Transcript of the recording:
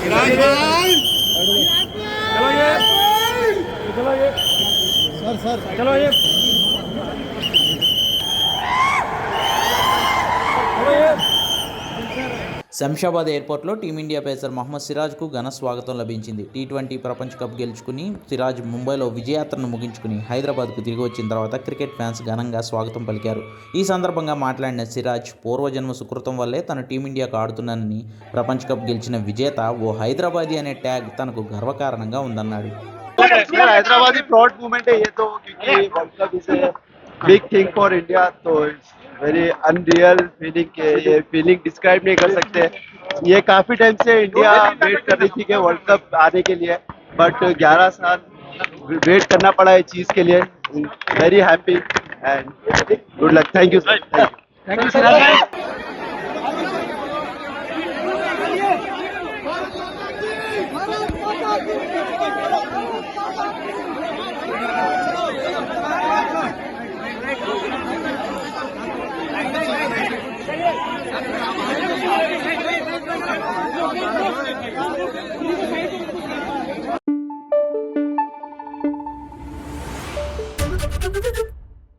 चलो ये sir sir चलो ये శంషాబాద్ ఎయిర్పోర్ట్లో టీమిండియా పేసర్ మహమ్మద్ సిరాజ్కు ఘన స్వాగతం లభించింది. టీ ట్వంటీ ప్రపంచ కప్ గెలుచుకుని సిరాజ్ ముంబైలో విజయాత్రను ముగించుకుని హైదరాబాద్కు తిరిగి వచ్చిన తర్వాత క్రికెట్ ఫ్యాన్స్ ఘనంగా స్వాగతం పలికారు. ఈ సందర్భంగా మాట్లాడిన సిరాజ్ పూర్వజన్మ సుకృతం వల్లే తను టీమిండియాకు ఆడుతున్నానని ప్రపంచ కప్ గెలిచిన విజేత ఓ హైదరాబాదీ అనే ట్యాగ్ తనకు గర్వకారణంగా ఉందన్నాడు. Proud moment big thing for India very unreal feeling ये फीलिंग डिस्क्राइब नहीं कर सकते। ये काफ़ी टाइम से इंडिया वेट कर रही थी कि वर्ल्ड कप आने के लिए बट 11 साल वेट करना पड़ा है चीज़ के लिए। Very happy and good luck thank you sir thank you sir